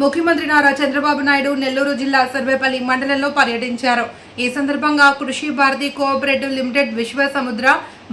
ముఖ్యమంత్రి నారా చంద్రబాబు నాయుడు నెల్లూరు జిల్లా సర్వేపల్లి మండలంలో పర్యటించారు. ఈ సందర్భంగా కృషి Bharati cooperative limited Vishwa Samudra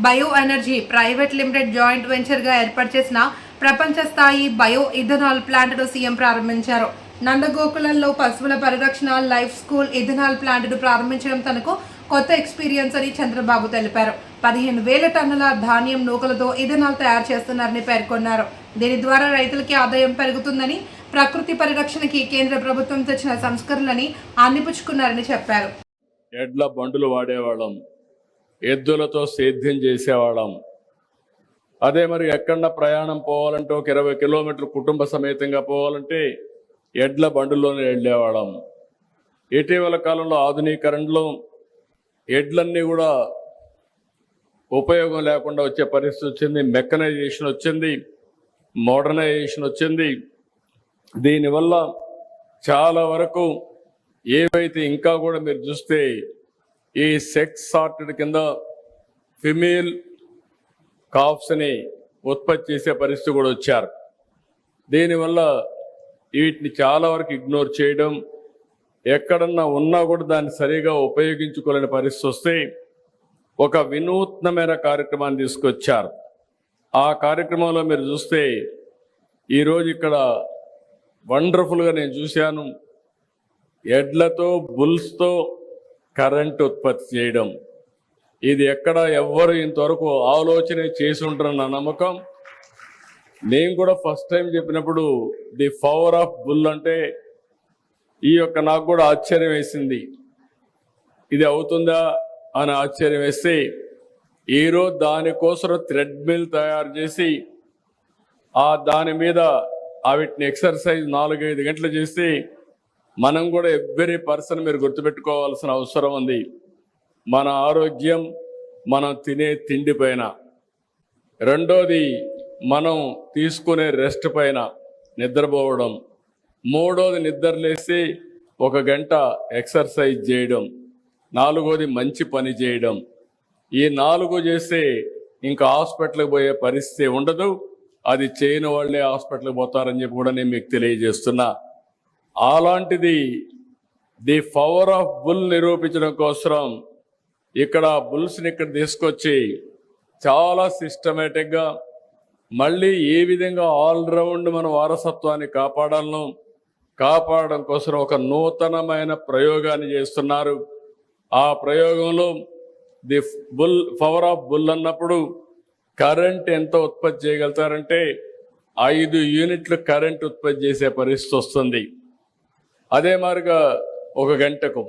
bio energy private limited joint వెంచర్గా ఏర్పాటు చేసిన ప్రపంచ స్థాయి బయో ఇథనాల్ ప్లాంట్ను సీఎం ప్రారంభించారు. నందగోకులంలో పశువుల పరిరక్షణ లైఫ్ స్కూల్ ఇథనాల్ ప్లాంట్ను ప్రారంభించడం తనకు కొత్త ఎక్స్పీరియన్స్ అని చంద్రబాబు తెలిపారు. పదిహేను వేల టన్నుల ధాన్యం నూకలతో ఇథనాల్ తయారు చేస్తున్నారని పేర్కొన్నారు. దీని ద్వారా రైతులకి ఆదాయం పెరుగుతుందని ప్రకృతి పరిరక్షణకి కేంద్ర ప్రభుత్వం తెచ్చిన సంస్కరణలని అందిపుచ్చుకున్నారని చెప్పారు. ఎడ్ల బండులు వాడేవాళ్ళం. ఎద్దులతో సేద్యం చేసేవాళ్ళం. అదే మరి ఎక్కడ ప్రయాణం పోవాలంటే ఒక ఇరవై కిలోమీటర్లు కుటుంబ సమేతంగా పోవాలంటే ఎడ్ల బండుల్లోనే వెళ్ళేవాళ్ళం. ఇటీవల కాలంలో ఆధునీకరణలో ఎడ్లన్నీ కూడా ఉపయోగం లేకుండా వచ్చే పరిస్థితి వచ్చింది. మెకనైజేషన్ వచ్చింది. మోడర్నైజేషన్ వచ్చింది. దీనివల్ల చాలా వరకు ఏవైతే ఇంకా కూడా మీరు చూస్తే ఈ సెక్స్ సార్టెడ్ కింద ఫిమేల్ కాఫ్స్ని ఉత్పత్తి చేసే పరిస్థితి కూడా వచ్చారు. దీనివల్ల వీటిని చాలా వరకు ఇగ్నోర్ చేయడం ఎక్కడన్నా ఉన్నా కూడా దాన్ని సరిగా ఉపయోగించుకోలేని పరిస్థితి వస్తే ఒక వినూత్నమైన కార్యక్రమాన్ని తీసుకొచ్చారు. ఆ కార్యక్రమంలో మీరు చూస్తే ఈరోజు ఇక్కడ వండర్ఫుల్గా నేను చూశాను. ఎడ్లతో బుల్స్తో కరెంట్ ఉత్పత్తి చేయడం. ఇది ఎక్కడ ఎవ్వరు ఇంతవరకు ఆలోచన చేసి ఉంటారన్న నమ్మకం. నేను కూడా ఫస్ట్ టైం చెప్పినప్పుడు ది పవర్ ఆఫ్ బుల్ అంటే ఈ యొక్క నాకు కూడా ఆశ్చర్యం వేసింది. ఇది అవుతుందా అని ఆశ్చర్యం వేస్తే ఈరోజు దానికోసం థ్రెడ్మిల్ తయారు చేసి ఆ దాని మీద వీటిని ఎక్సర్సైజ్ నాలుగైదు గంటలు చేసి మనం కూడా ఎవ్రీ పర్సన్ మీరు గుర్తుపెట్టుకోవాల్సిన అవసరం ఉంది. మన ఆరోగ్యం మనం తినే తిండి పైన. రెండోది మనం తీసుకునే రెస్ట్ పైన నిద్రపోవడం. మూడోది నిద్రలేసి ఒక గంట ఎక్సర్సైజ్ చేయడం. నాలుగోది మంచి పని చేయడం. ఈ నాలుగు చేస్తే ఇంకా హాస్పిటల్కి పోయే పరిస్థితి ఉండదు. అది చేయని వాళ్ళే హాస్పిటల్కి పోతారని చెప్పి కూడా నేను మీకు తెలియజేస్తున్నా. అలాంటిది ది పవర్ ఆఫ్ బుల్ నిరూపించడం కోసం ఇక్కడ బుల్స్ని ఇక్కడ తీసుకొచ్చి చాలా సిస్టమేటిక్గా మళ్ళీ ఏ విధంగా ఆల్రౌండ్ మన వారసత్వాన్ని కాపాడాలను కాపాడడం కోసం ఒక నూతనమైన ప్రయోగాన్ని చేస్తున్నారు. ఆ ప్రయోగంలో the bull power of bull అన్నప్పుడు కరెంట్ ఎంత ఉత్పత్తి చేయగలుగుతారంటే ఐదు యూనిట్లు కరెంట్ ఉత్పత్తి చేసే పరిస్థితి వస్తుంది. అదే మాదిరిగా ఒక గంటకు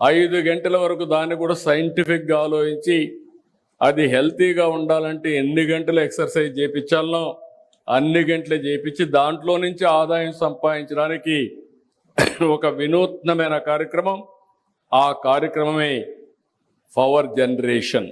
ఐదు గంటల వరకు దాన్ని కూడా సైంటిఫిక్గా ఆలోచించి అది హెల్తీగా ఉండాలంటే ఎన్ని గంటలు ఎక్సర్సైజ్ చేయించాలనో అన్ని గంటలు చేయించి దాంట్లో నుంచి ఆదాయం సంపాదించడానికి ఒక వినూత్నమైన కార్యక్రమం ఆ కార్యక్రమమే పవర్ జనరేషన్.